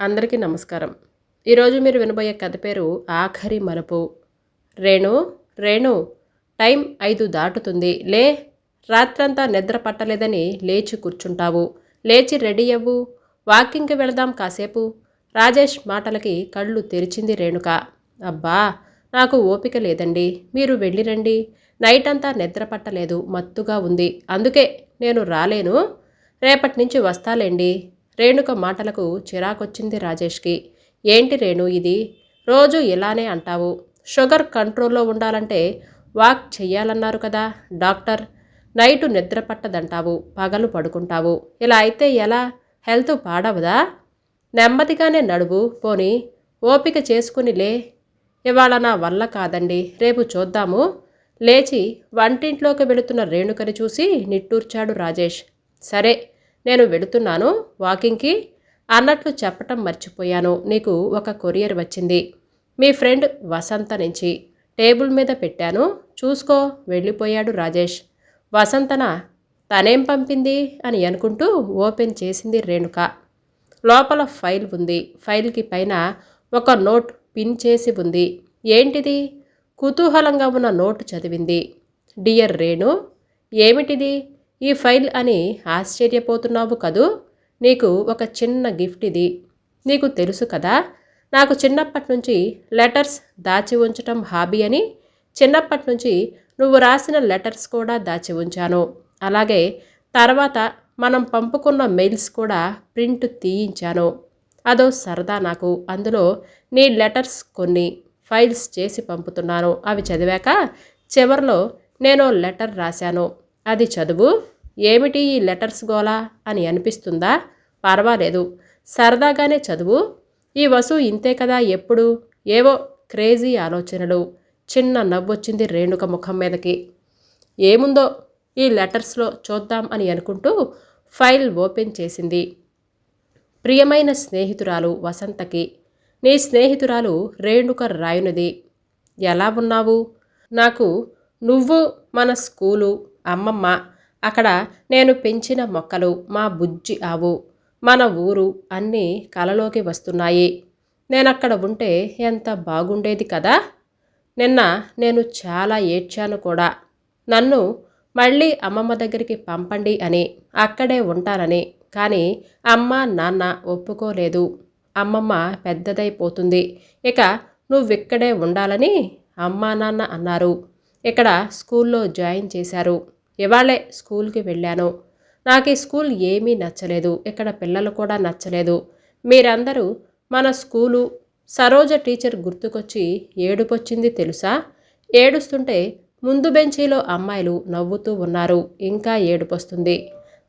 అందరికీ నమస్కారం. ఈరోజు మీరు వినబోయే కథ పేరు ఆఖరి మలుపు. రేణు రేణు టైం ఐదు దాటుతుంది. లే రాత్రంతా నిద్ర పట్టలేదని లేచి కూర్చుంటావు. లేచి రెడీ అవ్వు. వాకింగ్కి వెళదాం కాసేపు. రాజేష్ మాటలకి కళ్ళు తెరిచింది రేణుక. అబ్బా నాకు ఓపిక లేదండి. మీరు వెళ్ళిరండి నైట్ అంతా నిద్ర పట్టలేదు. మత్తుగా ఉంది. అందుకే నేను రాలేను. రేపటి నుంచి వస్తాలేండి. రేణుక మాటలకు చిరాకొచ్చింది రాజేష్కి. ఏంటి రేణు ఇది? రోజు ఇలానే అంటావు. షుగర్ కంట్రోల్లో ఉండాలంటే వాక్ చెయ్యాలన్నారు కదా డాక్టర్. నైటు నిద్ర పట్టదంటావు పగలు పడుకుంటావు. ఇలా అయితే ఎలా? హెల్త్ పాడవదా? నెమ్మదిగానే నడువు పోని. ఓపిక చేసుకునిలే ఇవాళ నా వల్ల కాదండి. రేపు చూద్దాము. లేచి వంటింట్లోకి వెళుతున్న రేణుకని చూసి నిట్టూర్చాడు రాజేష్. సరే. నేను వెళుతున్నాను వాకింగ్కి అన్నట్లు చెప్పటం మర్చిపోయాను. నీకు ఒక కొరియర్ వచ్చింది. మీ ఫ్రెండ్ వసంత నుంచి టేబుల్ మీద పెట్టాను. చూసుకో వెళ్ళిపోయాడు రాజేష్. వసంతన తనేం పంపింది? అని అనుకుంటూ ఓపెన్ చేసింది రేణుక. లోపల ఫైల్ ఉంది. ఫైల్కి పైన ఒక నోట్ పిన్ చేసి ఉంది. ఏంటిది? కుతూహలంగా ఉన్న నోటు చదివింది. డియర్ రేణు ఏమిటిది? ఈ ఫైల్ అని ఆశ్చర్యపోతున్నావు కదూ? నీకు ఒక చిన్న గిఫ్ట్ ఇది. నీకు తెలుసు కదా నాకు చిన్నప్పటి నుంచి లెటర్స్ దాచి ఉంచటం హాబీ అని చిన్నప్పటి నుంచి నువ్వు రాసిన లెటర్స్ కూడా దాచి ఉంచాను. అలాగే తర్వాత మనం పంపుకున్న మెయిల్స్ కూడా ప్రింట్ తీయించాను. అదో సరదా నాకు. అందులో నీ లెటర్స్ కొన్ని ఫైల్స్ చేసి పంపుతున్నాను. అవి చదివాక చివరిలో నేను లెటర్ రాశాను. అది చదువు. ఏమిటి ఈ లెటర్స్ గోలా అని అనిపిస్తుందా? పర్వాలేదు. సరదాగానే చదువు. ఈ వసు ఇంతే కదా ఎప్పుడు? ఏవో క్రేజీ ఆలోచనలు. చిన్న నవ్వొచ్చింది రేణుక ముఖం మీదకి. ఏముందో ఈ లెటర్స్లో చూద్దాం అని అనుకుంటూ ఫైల్ ఓపెన్ చేసింది. ప్రియమైన స్నేహితురాలు వసంతకి. నీ స్నేహితురాలు రేణుక రాయునిది. ఎలా ఉన్నావు? నాకు నువ్వు మన స్కూలు అమ్మమ్మ అక్కడ నేను పెంచిన మొక్కలు మా బుజ్జి ఆవు మన ఊరు అన్నీ కలలోకి వస్తున్నాయి. నేనక్కడ ఉంటే ఎంత బాగుండేది కదా? నిన్న నేను చాలా ఏడ్చాను కూడా. నన్ను మళ్ళీ అమ్మమ్మ దగ్గరికి పంపండి అని అక్కడే ఉంటానని. కానీ అమ్మ నాన్న ఒప్పుకోలేదు. అమ్మమ్మ పెద్దదైపోతుంది. ఇక నువ్విక్కడే ఉండాలని అమ్మా నాన్న అన్నారు. ఇక్కడ స్కూల్లో జాయిన్ చేశారు. ఇవాళే స్కూల్కి వెళ్ళాను. నాకు ఈ స్కూల్ ఏమీ నచ్చలేదు. ఇక్కడ పిల్లలు కూడా నచ్చలేదు. మీరందరూ మన స్కూలు సరోజ టీచర్ గుర్తుకొచ్చి ఏడుపొచ్చింది తెలుసా? ఏడుస్తుంటే ముందు బెంచీలో అమ్మాయిలు నవ్వుతూ ఉన్నారు. ఇంకా ఏడుపొస్తుంది.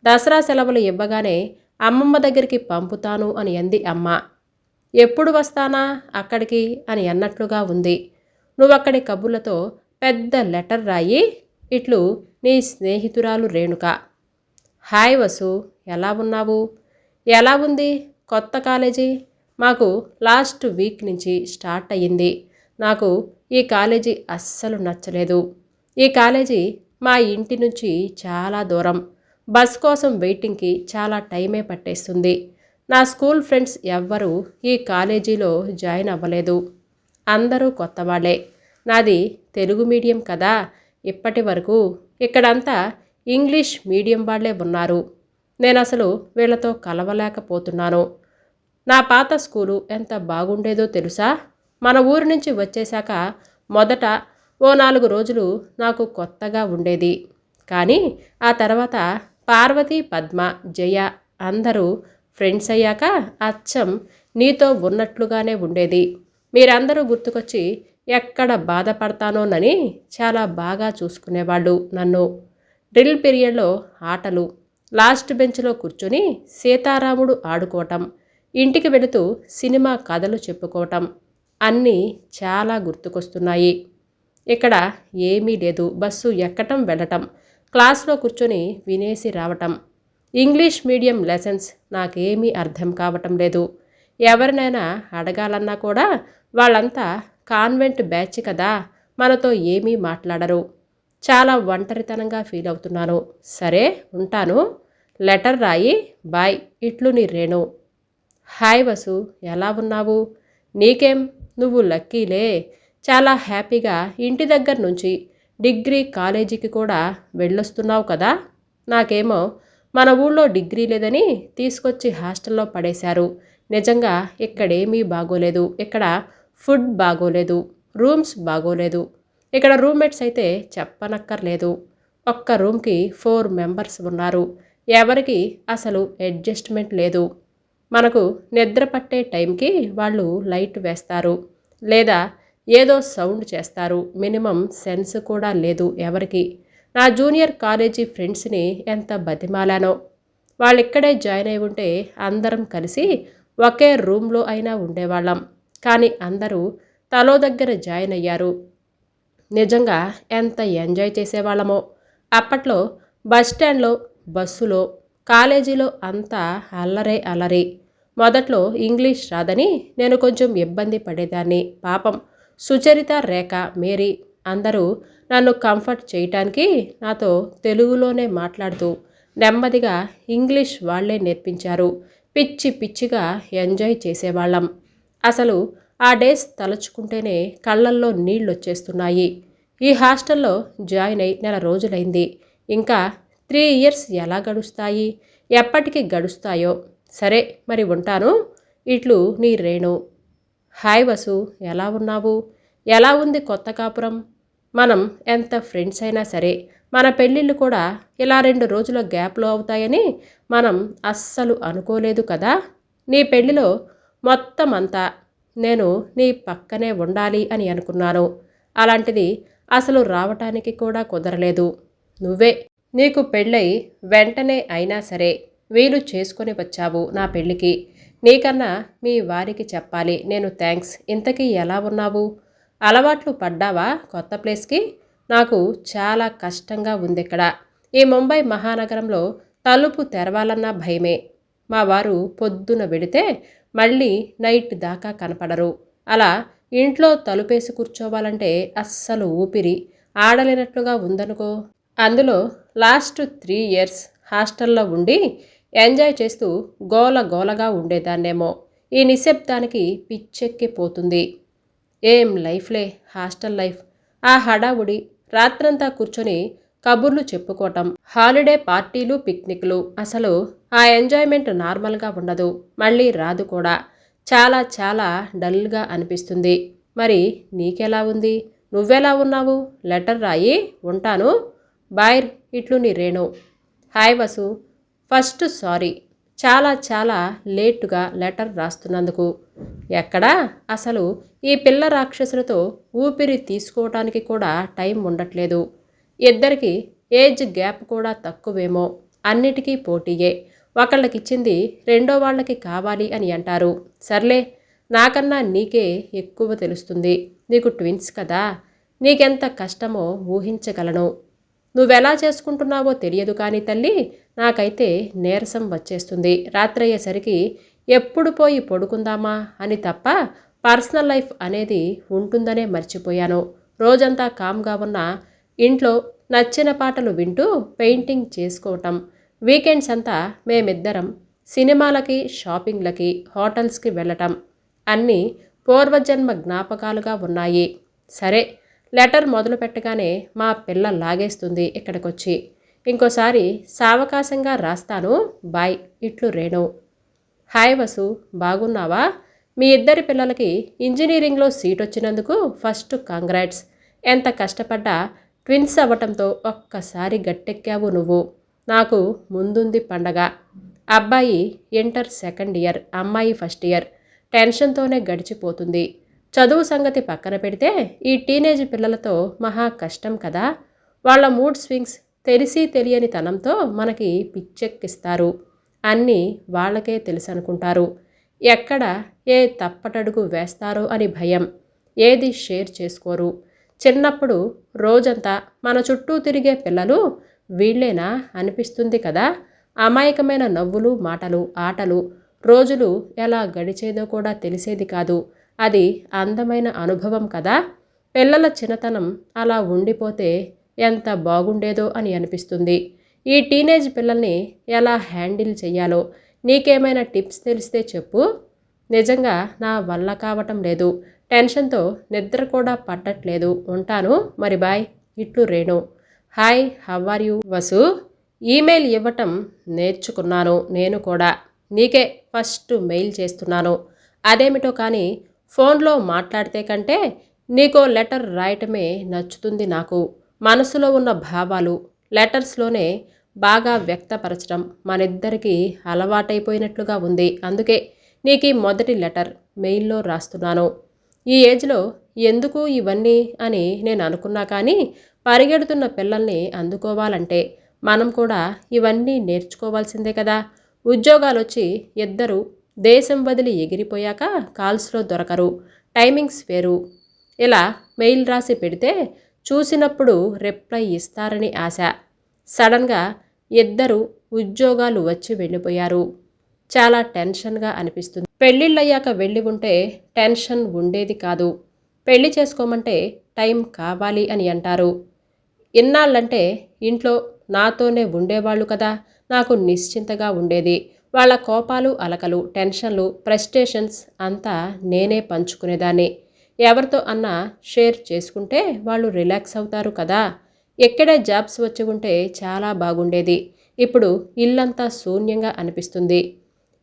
దసరా సెలవులు ఇవ్వగానే అమ్మమ్మ దగ్గరికి పంపుతాను అని అంది అమ్మ. ఎప్పుడు వస్తానా అక్కడికి అని అన్నట్లుగా ఉంది. నువ్వక్కడి కబుర్లతో పెద్ద లెటర్ రాయి. ఇట్లు నీ స్నేహితురాలు రేణుక. హాయ్ వసు ఎలా ఉన్నావు? ఎలా ఉంది కొత్త కాలేజీ? మాకు లాస్ట్ వీక్ నుంచి స్టార్ట్ అయ్యింది. నాకు ఈ కాలేజీ అస్సలు నచ్చలేదు. ఈ కాలేజీ మా ఇంటి నుంచి చాలా దూరం. బస్ కోసం వెయిటింగ్కి చాలా టైమే పట్టేస్తుంది. నా స్కూల్ ఫ్రెండ్స్ ఎవ్వరూ ఈ కాలేజీలో జాయిన్ అవ్వలేదు. అందరూ కొత్త వాళ్ళే నాది తెలుగు మీడియం కదా ఇప్పటి వరకు ఇక్కడంతా ఇంగ్లీష్ మీడియం వాళ్ళే ఉన్నారు. నేను అసలు వీళ్ళతో కలవలేకపోతున్నాను. నా పాత స్కూలు ఎంత బాగుండేదో తెలుసా? మన ఊరు నుంచి వచ్చేశాక మొదట ఓ నాలుగు రోజులు నాకు కొత్తగా ఉండేది. కానీ ఆ తర్వాత పార్వతి పద్మ జయ అందరూ ఫ్రెండ్స్ అయ్యాక అచ్చం నీతో ఉన్నట్లుగానే ఉండేది. మీరందరూ గుర్తుకొచ్చి ఎక్కడ బాధపడతానోనని చాలా బాగా చూసుకునేవాళ్ళు నన్ను. డ్రిల్ పీరియడ్లో ఆటలు లాస్ట్ బెంచ్లో కూర్చొని సీతారాముడు ఆడుకోవటం ఇంటికి వెళుతూ సినిమా కథలు చెప్పుకోవటం అన్నీ చాలా గుర్తుకొస్తున్నాయి. ఇక్కడ ఏమీ లేదు బస్సు ఎక్కటం వెళ్ళటం క్లాస్లో కూర్చొని వినేసి రావటం. ఇంగ్లీష్ మీడియం లెసన్స్ నాకేమీ అర్థం కావటం లేదు. ఎవరినైనా అడగాలన్నా కూడా వాళ్ళంతా కాన్వెంట్ బ్యాచ్ కదా మనతో ఏమీ మాట్లాడరు. చాలా ఒంటరితనంగా ఫీల్ అవుతున్నాను. సరే ఉంటాను. లెటర్ రాయి. బాయ్. ఇట్లు నీ రేణు. హాయ్ వసు. ఎలా ఉన్నావు? నీకేం? నువ్వు లక్కీలే. చాలా హ్యాపీగా ఇంటి దగ్గర నుంచి డిగ్రీ కాలేజీకి కూడా వెళ్ళొస్తున్నావు కదా. నాకేమో మన ఊళ్ళో డిగ్రీ లేదని తీసుకొచ్చి హాస్టల్లో పడేశారు. నిజంగా ఇక్కడేమీ బాగోలేదు. ఇక్కడ ఫుడ్ బాగోలేదు రూమ్స్ బాగోలేదు. ఇక్కడ రూమ్మేట్స్ అయితే చెప్పనక్కర్లేదు. ఒక్క రూమ్కి ఫోర్ మెంబర్స్ ఉన్నారు. ఎవరికి అసలు అడ్జస్ట్మెంట్ లేదు. మనకు నిద్ర పట్టే టైంకి వాళ్ళు లైట్ వేస్తారు. లేదా ఏదో సౌండ్ చేస్తారు. మినిమం సెన్స్ కూడా లేదు ఎవరికి. నా జూనియర్ కాలేజీ ఫ్రెండ్స్ని ఎంత బతిమాలానో. వాళ్ళిక్కడే జాయిన్ అయి ఉంటే అందరం కలిసి ఒకే రూమ్లో అయినా ఉండేవాళ్ళం. కానీ అందరూ తలో దగ్గర జాయిన్ అయ్యారు. నిజంగా ఎంత ఎంజాయ్ చేసేవాళ్ళమో. అప్పట్లో బస్ స్టాండ్లో బస్సులో కాలేజీలో అంతా అల్లరే అల్లరి. మొదట్లో ఇంగ్లీష్ రాదని నేను కొంచెం ఇబ్బంది పడేదాన్ని. పాపం సుచరిత రేఖ మేరీ అందరూ నన్ను కంఫర్ట్ చేయటానికి నాతో తెలుగులోనే మాట్లాడుతూ నెమ్మదిగా ఇంగ్లీష్ వాళ్ళే నేర్పించారు. పిచ్చి పిచ్చిగా ఎంజాయ్ చేసేవాళ్ళం. అసలు ఆ డేస్ తలుచుకుంటేనే కళ్ళల్లో నీళ్ళు వచ్చేస్తున్నాయి ఈ హాస్టల్లో జాయిన్ అయి నెల రోజులైంది. ఇంకా త్రీ ఇయర్స్ ఎలా గడుస్తాయి? ఎప్పటికి గడుస్తాయో? సరే మరి ఉంటాను. ఇట్లు నీ రేణు. హాయ్ వసు ఎలా ఉన్నావు? ఎలా ఉంది కొత్త కాపురం? మనం ఎంత ఫ్రెండ్స్ అయినా సరే మన పెళ్ళిళ్ళు కూడా ఇలా రెండు రోజుల గ్యాప్లో అవుతాయని మనం అస్సలు అనుకోలేదు కదా? నీ పెళ్ళిలో మొత్తం అంతా నేను నీ పక్కనే ఉండాలి అని అనుకున్నాను. అలాంటిది అసలు రావటానికి కూడా కుదరలేదు. నువ్వే. నీకు పెళ్ళై వెంటనే అయినా సరే వీలు చేసుకొని వచ్చావు నా పెళ్ళికి. నీకన్నా మీ వారికి చెప్పాలి. నేను థ్యాంక్స్ ఇంతకీ ఎలా ఉన్నావు? అలవాట్లు పడ్డావా కొత్త ప్లేస్కి? నాకు చాలా కష్టంగా ఉంది ఇక్కడ ఈ ముంబై మహానగరంలో తలుపు తెరవాలన్న భయమే. మా వారు పొద్దున వెడితే మళ్ళీ నైట్ దాకా కనపడరు. అలా ఇంట్లో తలుపేసి కూర్చోవాలంటే అస్సలు ఊపిరి. ఆడలేనట్లుగా ఉందనుకో. అందులో లాస్ట్ త్రీ ఇయర్స్ హాస్టల్లో ఉండి ఎంజాయ్ చేస్తూ గోల గోలగా ఉండేదాన్నేమో. ఈ నిశ్శబ్దానికి పిచ్చెక్కిపోతుంది. ఏం లైఫ్లే? Hostel life. ఆ హడావుడి రాత్రంతా కూర్చొని కబుర్లు చెప్పుకోవటం హాలిడే పార్టీలు పిక్నిక్లు. అసలు ఆ ఎంజాయ్మెంట్ నార్మల్గా ఉండదు. మళ్ళీ రాదు కూడా. చాలా చాలా డల్గా అనిపిస్తుంది. మరి నీకెలా ఉంది? నువ్వెలా ఉన్నావు? లెటర్ రాయి ఉంటాను. బాయ్ ఇట్లు నీ Renu. Hi Vasu. First sorry. చాలా చాలా లేటుగా లెటర్ రాస్తున్నందుకు. ఎక్కడా? అసలు ఈ పిల్ల రాక్షసులతో ఊపిరి తీసుకోవటానికి కూడా టైం ఉండట్లేదు. ఇద్దరికి ఏజ్ గ్యాప్ కూడా తక్కువేమో. అన్నిటికీ పోటీయే. ఒకళ్ళకిచ్చింది రెండో వాళ్ళకి కావాలి అని అంటారు. సర్లే నాకన్నా నీకే ఎక్కువ తెలుస్తుంది. నీకు ట్విన్స్ కదా. నీకెంత కష్టమో ఊహించగలను. నువ్వెలా చేసుకుంటున్నావో తెలియదు కానీ తల్లి నాకైతే నీరసం వచ్చేస్తుంది. రాత్రయ్యేసరికి ఎప్పుడు పోయి పడుకుందామా అని తప్ప పర్సనల్ లైఫ్ అనేది ఉంటుందనే మర్చిపోయాను. రోజంతా కామ్గా ఉన్న ఇంట్లో నచ్చిన పాటలు వింటూ పెయింటింగ్ చేసుకోవటం. వీకెండ్స్ అంతా మేమిద్దరం సినిమాలకి షాపింగ్లకి హోటల్స్కి వెళ్ళటం. అన్నీ పూర్వజన్మ జ్ఞాపకాలుగా ఉన్నాయి. సరే లెటర్ మొదలు పెట్టగానే మా పిల్ల లాగేస్తుంది ఇక్కడికొచ్చి. ఇంకోసారి సావకాశంగా రాస్తాను. బాయ్ ఇట్లు రేణు. హాయ్ వసు బాగున్నావా? మీ ఇద్దరి పిల్లలకి ఇంజనీరింగ్లో సీట్ వచ్చినందుకు ఫస్ట్ కాంగ్రాట్స్. ఎంత కష్టపడ్డా ట్విన్స్ అవ్వటంతో ఒక్కసారి గట్టెక్కావు నువ్వు. నాకు ముందుంది పండగ. అబ్బాయి ఇంటర్ సెకండ్ ఇయర్ అమ్మాయి ఫస్ట్ ఇయర్. టెన్షన్తోనే గడిచిపోతుంది. చదువు సంగతి పక్కన పెడితే ఈ టీనేజ్ పిల్లలతో మహా కష్టం కదా. వాళ్ళ మూడ్ స్వింగ్స్ తెలిసి తెలియని తనంతో మనకి పిచ్చెక్కిస్తారు. అన్నీ వాళ్ళకే తెలుసు అనుకుంటారు ఎక్కడ ఏ తప్పటడుగు వేస్తారో అని భయం. ఏది షేర్ చేసుకోరు. చిన్నప్పుడు రోజంతా మన చుట్టూ తిరిగే పిల్లలు వీళ్ళేనా అనిపిస్తుంది కదా. అమాయకమైన నవ్వులు మాటలు ఆటలు రోజులు ఎలా గడిచేదో కూడా తెలిసేది కాదు. అది అందమైన అనుభవం కదా. పిల్లల చిన్నతనం అలా ఉండిపోతే ఎంత బాగుండేదో అని అనిపిస్తుంది. ఈ టీనేజ్ పిల్లల్ని ఎలా హ్యాండిల్ చేయాలో నీకేమైనా టిప్స్ తెలిస్తే చెప్పు. నిజంగా నా వల్ల కావటం లేదు. టెన్షన్తో నిద్ర కూడా పట్టట్లేదు. ఉంటాను. మరి బాయ్. ఇట్లు Renu. Hi. How are you? Vasu. Email ఇవ్వటం నేర్చుకున్నాను. నేను కూడా. నీకే ఫస్ట్ మెయిల్ చేస్తున్నాను. అదేమిటో కానీ ఫోన్లో మాట్లాడితే కంటే నీకో లెటర్ రాయటమే నచ్చుతుంది నాకు. మనసులో ఉన్న భావాలు లెటర్స్లోనే బాగా వ్యక్తపరచడం మనిద్దరికీ అలవాటైపోయినట్లుగా ఉంది. అందుకే నీకు మొదటి లెటర్ మెయిల్లో రాస్తున్నాను. ఈ ఏజ్లో ఎందుకు ఇవన్నీ అని నేను అనుకున్నా కానీ పరిగెడుతున్న పిల్లల్ని అందుకోవాలంటే మనం కూడా ఇవన్నీ నేర్చుకోవాల్సిందే కదా. ఉద్యోగాలు వచ్చి ఇద్దరు దేశం వదిలి ఎగిరిపోయాక కాల్స్లో దొరకరు. టైమింగ్స్ వేరు. ఇలా మెయిల్ రాసి పెడితే చూసినప్పుడు రిప్లై ఇస్తారని ఆశ. సడన్గా ఇద్దరు ఉద్యోగాలు వచ్చి వెళ్ళిపోయారు. చాలా టెన్షన్గా అనిపిస్తుంది. పెళ్ళిళ్ళయ్యాక వెళ్ళి ఉంటే టెన్షన్ ఉండేది కాదు. పెళ్ళి చేసుకోమంటే టైం కావాలి అని అంటారు. ఇన్నాళ్ళంటే ఇంట్లో నాతోనే ఉండేవాళ్ళు కదా నాకు నిశ్చింతగా ఉండేది. వాళ్ళ కోపాలు అలకలు టెన్షన్లు ప్రెస్టేషన్స్ అంతా నేనే పంచుకునేదాన్ని. ఎవరితో అన్నా షేర్ చేసుకుంటే వాళ్ళు రిలాక్స్ అవుతారు కదా. ఎక్కడే జాబ్స్ వచ్చి ఉంటే చాలా బాగుండేది. ఇప్పుడు ఇల్లంతా శూన్యంగా అనిపిస్తుంది.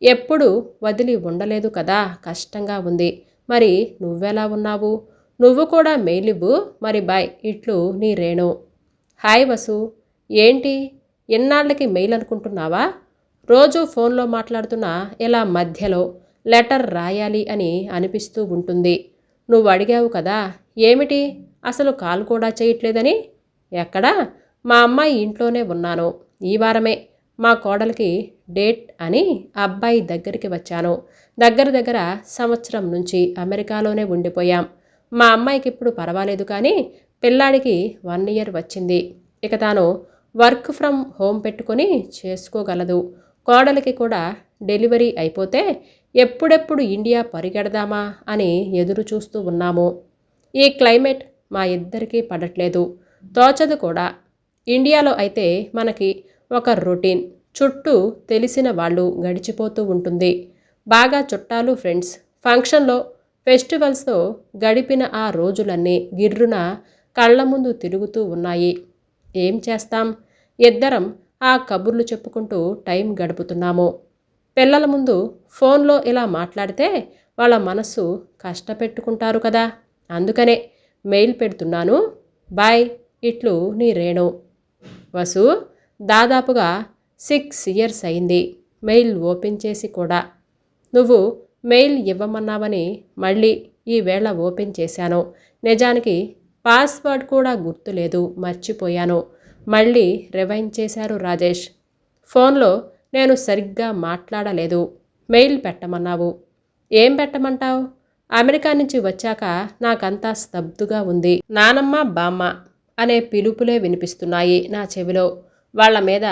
ఎప్పుడు వదిలి ఉండలేదు కదా కష్టంగా ఉంది. మరి నువ్వెలా ఉన్నావు? నువ్వు కూడా మెయిల్ మరి బాయ్ ఇట్లు నీ రేణు. హాయ్ వసు. ఏంటి? ఎన్నాళ్ళకి మెయిల్ అనుకుంటున్నావా? రోజు ఫోన్లో మాట్లాడుతున్నా ఇలా మధ్యలో లెటర్ రాయాలి అని అనిపిస్తూ ఉంటుంది. నువ్వు అడిగావు కదా ఏమిటి? అసలు కాల్ కూడా చేయట్లేదని? ఎక్కడా? మా అమ్మాయి ఇంట్లోనే ఉన్నాను. ఈ వారమే. మా కోడలికి డేట్ అని అబ్బాయి దగ్గరికి వచ్చాను. దగ్గర దగ్గర సంవత్సరం నుంచి అమెరికాలోనే ఉండిపోయాం. మా అమ్మాయికి ఇప్పుడు పర్వాలేదు కానీ పిల్లాడికి వన్ ఇయర్ వచ్చింది. ఇక తాను వర్క్ ఫ్రమ్ హోమ్ పెట్టుకొని చేసుకోగలదు. కోడలికి కూడా డెలివరీ అయిపోతే ఎప్పుడెప్పుడు ఇండియా పరిగెడదామా అని ఎదురు చూస్తూ ఉన్నాము. ఈ క్లైమేట్ మా ఇద్దరికీ పడట్లేదు. తోచదు కూడా. ఇండియాలో అయితే మనకి ఒక రొటీన్. చుట్టూ తెలిసిన వాళ్ళు గడిచిపోతూ ఉంటుంది. బాగా చుట్టాలు ఫ్రెండ్స్. ఫంక్షన్లో ఫెస్టివల్స్తో గడిపిన ఆ రోజులన్నీ గిర్రున కళ్ళ ముందు తిరుగుతూ ఉన్నాయి. ఏం చేస్తాం? ఇద్దరం ఆ కబుర్లు చెప్పుకుంటూ టైం గడుపుతున్నాము. పిల్లల ముందు ఫోన్లో ఇలా మాట్లాడితే వాళ్ళ మనస్సు కష్టపెట్టుకుంటారు కదా. అందుకనే మెయిల్ పెడుతున్నాను. బాయ్ ఇట్లు నీ రేణు. వసు దాదాపుగా సిక్స్ ఇయర్స్ అయింది. మెయిల్ ఓపెన్ చేసి కూడా. నువ్వు మెయిల్ ఇవ్వమన్నావని మళ్ళీ ఈవేళ ఓపెన్ చేశాను. నిజానికి పాస్వర్డ్ కూడా గుర్తులేదు. మర్చిపోయాను. మళ్ళీ రివైన్ చేశారు రాజేష్. ఫోన్లో నేను సరిగ్గా మాట్లాడలేదు. మెయిల్ పెట్టమన్నావు. ఏం పెట్టమంటావు? అమెరికా నుంచి వచ్చాక నాకంతా స్తబ్దుగా ఉంది. నానమ్మ బామ్మ అనే పిలుపులే వినిపిస్తున్నాయి నా చెవిలో. వాళ్ళ మీద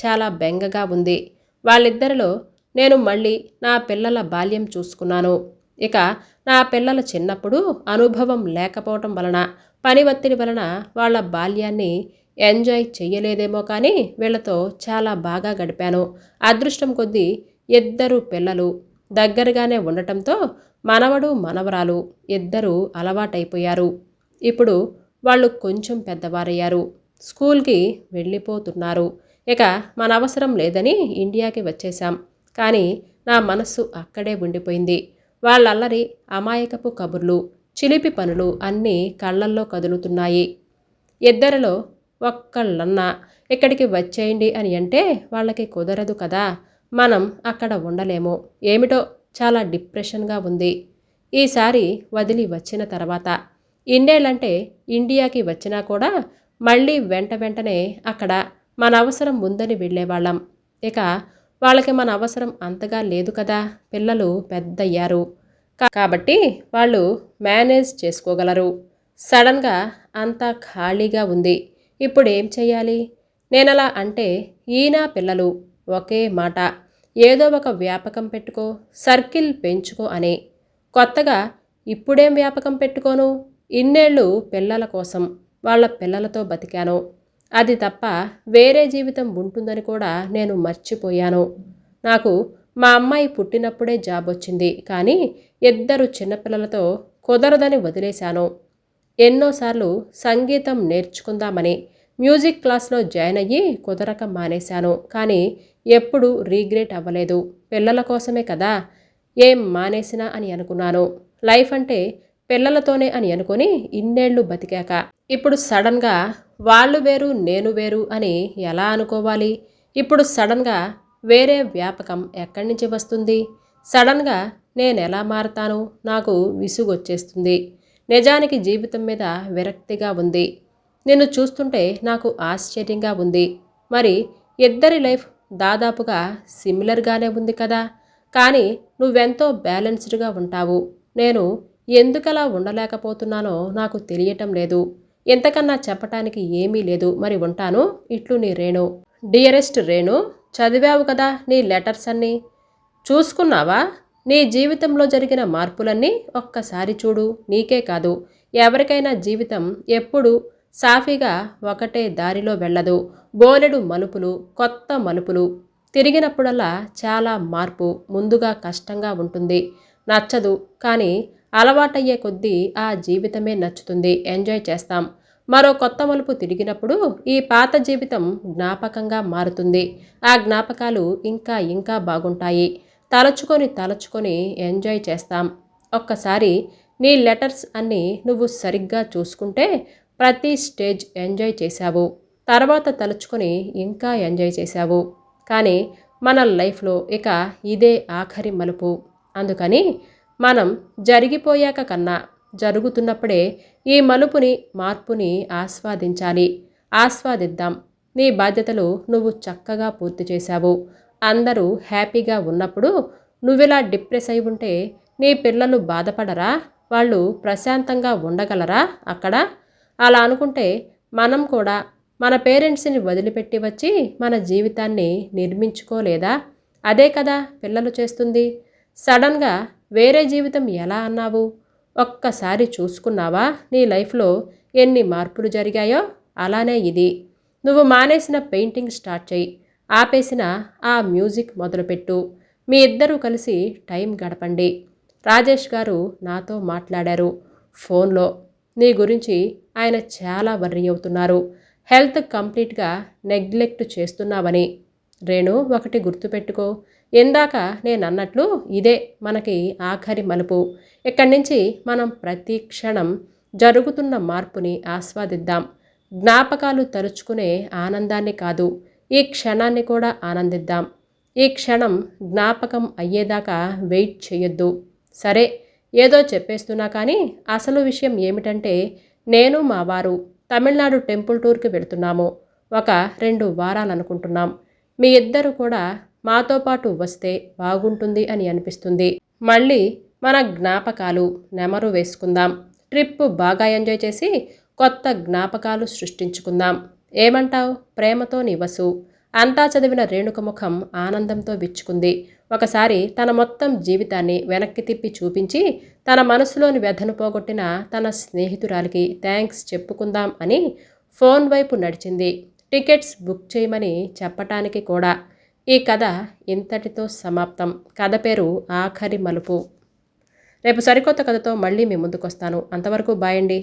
చాలా బెంగగా ఉంది. వాళ్ళిద్దరిలో నేను మళ్ళీ నా పిల్లల బాల్యం చూసుకున్నాను. ఇక నా పిల్లల చిన్నప్పుడు అనుభవం లేకపోవటం వలన పని ఒత్తిడి వలన వాళ్ళ బాల్యాన్ని ఎంజాయ్ చెయ్యలేదేమో కానీ వీళ్ళతో చాలా బాగా గడిపాను. అదృష్టం కొద్దీ ఇద్దరు పిల్లలు దగ్గరగానే ఉండటంతో మనవడు మనవరాలు ఇద్దరూ అలవాటైపోయారు. ఇప్పుడు వాళ్ళు కొంచెం పెద్దవారయ్యారు. స్కూల్కి వెళ్ళిపోతున్నారు. ఇక మన అవసరం లేదని ఇండియాకి వచ్చేశాం. కానీ నా మనస్సు అక్కడే ఉండిపోయింది. వాళ్ళల్లరి అమాయకపు కబుర్లు చిలిపి పనులు అన్నీ కళ్ళల్లో కదులుతున్నాయి. ఇద్దరిలో ఒక్కళ్ళన్నా ఇక్కడికి వచ్చేయండి అని అంటే వాళ్ళకి కుదరదు కదా. మనం అక్కడ ఉండలేము. ఏమిటో చాలా డిప్రెషన్గా ఉంది. ఈసారి వదిలి వచ్చిన తర్వాత. ఇన్నేళ్ళంటే ఇండియాకి వచ్చినా కూడా మళ్ళీ వెంట వెంటనే అక్కడ మన అవసరం ఉందని వెళ్ళేవాళ్ళం. ఇక వాళ్ళకి మన అవసరం అంతగా లేదు కదా పిల్లలు పెద్దయ్యారు. కాబట్టి వాళ్ళు మేనేజ్ చేసుకోగలరు. సడన్గా అంతా ఖాళీగా ఉంది. ఇప్పుడు ఏం చేయాలి? నేనలా అంటే ఈయన పిల్లలు ఒకే మాట. ఏదో ఒక వ్యాపకం పెట్టుకో సర్కిల్ పెంచుకో అని. కొత్తగా ఇప్పుడేం వ్యాపకం పెట్టుకోను? ఇన్నేళ్ళు పిల్లల కోసం. వాళ్ళ పిల్లలతో బతికాను. అది తప్ప వేరే జీవితం ఉంటుందని కూడా నేను మర్చిపోయాను. నాకు మా అమ్మాయి పుట్టినప్పుడే జాబ్ వచ్చింది. కానీ ఇద్దరు చిన్నపిల్లలతో కుదరదని వదిలేశాను. ఎన్నోసార్లు సంగీతం నేర్చుకుందామని మ్యూజిక్ క్లాస్లో జాయిన్ అయ్యి కుదరక మానేశాను. కానీ ఎప్పుడూ రీగ్రెట్ అవ్వలేదు. పిల్లల కోసమే కదా ఏం మానేసినా అని అనుకున్నాను. లైఫ్ అంటే పిల్లలతోనే అని అనుకుని ఇన్నేళ్ళు బతికాక. ఇప్పుడు సడన్గా వాళ్ళు వేరు నేను వేరు అని ఎలా అనుకోవాలి? ఇప్పుడు సడన్గా వేరే వ్యాపకం ఎక్కడి నుంచి వస్తుంది? సడన్గా నేను ఎలా మారతాను? నాకు విసుగొచ్చేస్తుంది. నిజానికి జీవితం మీద విరక్తిగా ఉంది. నిన్ను చూస్తుంటే నాకు ఆశ్చర్యంగా ఉంది. మరి ఇద్దరి లైఫ్ దాదాపుగా సిమిలర్గానే ఉంది కదా? కానీ నువ్వెంతో బ్యాలెన్స్డ్గా ఉంటావు. నేను ఎందుకలా ఉండలేకపోతున్నానో నాకు తెలియటం లేదు. ఎంతకన్నా చెప్పటానికి ఏమీ లేదు. మరి ఉంటాను. ఇట్లు నీ రేణు. డియరెస్ట్ రేణు చదివావు కదా నీ లెటర్స్ అన్నీ? చూసుకున్నావా? నీ జీవితంలో జరిగిన మార్పులన్నీ ఒక్కసారి చూడు. నీకే కాదు. ఎవరికైనా జీవితం ఎప్పుడు సాఫీగా ఒకటే దారిలో వెళ్ళదు. బోలెడు మలుపులు కొత్త మలుపులు. తిరిగినప్పుడల్లా చాలా మార్పు ముందుగా కష్టంగా ఉంటుంది. నచ్చదు. కానీ అలవాటయ్యే కొద్దీ ఆ జీవితమే నచ్చుతుంది. ఎంజాయ్ చేస్తాం. మరో కొత్త మలుపు తిరిగినప్పుడు ఈ పాత జీవితం జ్ఞాపకంగా మారుతుంది. ఆ జ్ఞాపకాలు ఇంకా ఇంకా బాగుంటాయి. తలచుకొని తలచుకొని ఎంజాయ్ చేస్తాం. ఒక్కసారి నీ లెటర్స్ అన్నీ నువ్వు సరిగ్గా చూసుకుంటే ప్రతి స్టేజ్ ఎంజాయ్ చేశావు. తర్వాత తలుచుకొని ఇంకా ఎంజాయ్ చేశావు. కానీ మన లైఫ్లో ఇక ఇదే ఆఖరి మలుపు. అందుకని మనం జరిగిపోయాక కన్నా జరుగుతున్నప్పుడే ఈ మలుపుని మార్పుని ఆస్వాదించాలి. ఆస్వాదిద్దాం. నీ బాధ్యతలు నువ్వు చక్కగా పూర్తి చేశావు. అందరూ హ్యాపీగా ఉన్నప్పుడు నువ్విలా డిప్రెస్ అయి ఉంటే నీ పిల్లలు బాధపడరా? వాళ్ళు ప్రశాంతంగా ఉండగలరా అక్కడ? అలా అనుకుంటే మనం కూడా మన పేరెంట్స్ని వదిలిపెట్టి వచ్చి మన జీవితాన్ని నిర్మించుకోలేదా? అదే కదా పిల్లలు చేస్తుంది. సడన్గా వేరే జీవితం ఎలా అన్నావు? ఒక్కసారి చూసుకున్నావా? నీ లైఫ్లో ఎన్ని మార్పులు జరిగాయో? అలానే ఇది. నువ్వు మానేసిన పెయింటింగ్ స్టార్ట్ చేయి. ఆపేసిన ఆ మ్యూజిక్ మొదలుపెట్టు. మీ ఇద్దరూ కలిసి టైం గడపండి. రాజేష్ గారు నాతో మాట్లాడారు ఫోన్లో. నీ గురించి ఆయన చాలా వర్రీ అవుతున్నారు. హెల్త్ కంప్లీట్గా నెగ్లెక్ట్ చేస్తున్నావని. రేణు ఒకటి గుర్తుపెట్టుకో. ఇందాక నేను అన్నట్లు ఇదే మనకి ఆఖరి మలుపు. ఇక్కడి నుంచి మనం ప్రతి క్షణం జరుగుతున్న మార్పుని ఆస్వాదిద్దాం. జ్ఞాపకాలు తరుచుకునే ఆనందాన్ని కాదు ఈ క్షణాన్ని కూడా ఆనందిద్దాం. ఈ క్షణం జ్ఞాపకం అయ్యేదాకా వెయిట్ చేయొద్దు. సరే ఏదో చెప్పేస్తున్నా కానీ అసలు విషయం ఏమిటంటే నేను మా వారు తమిళనాడు టెంపుల్ టూర్కి వెళుతున్నాము. ఒక రెండు వారాలనుకుంటున్నాం. మీ ఇద్దరు కూడా మాతో పాటు వస్తే బాగుంటుంది అని అనిపిస్తుంది. మళ్ళీ మన జ్ఞాపకాలు నెమరు వేసుకుందాం. ట్రిప్ బాగా ఎంజాయ్ చేసి కొత్త జ్ఞాపకాలు సృష్టించుకుందాం. ఏమంటావు? ప్రేమతో నివసు. అంతా చదివిన రేణుక ముఖం ఆనందంతో విచ్చుకుంది. ఒకసారి తన మొత్తం జీవితాన్ని వెనక్కి తిప్పి చూపించి తన మనసులోని వ్యధను పోగొట్టిన తన స్నేహితురాలికి థ్యాంక్స్ చెప్పుకుందాం అని ఫోన్ వైపు నడిచింది. టికెట్స్ బుక్ చేయమని చెప్పటానికి కూడా ఈ కథ ఇంతటితో సమాప్తం. కథ పేరు ఆఖరి మలుపు. రేపు సరికొత్త కథతో మళ్ళీ మీ ముందుకు వస్తాను అంతవరకు బాయండి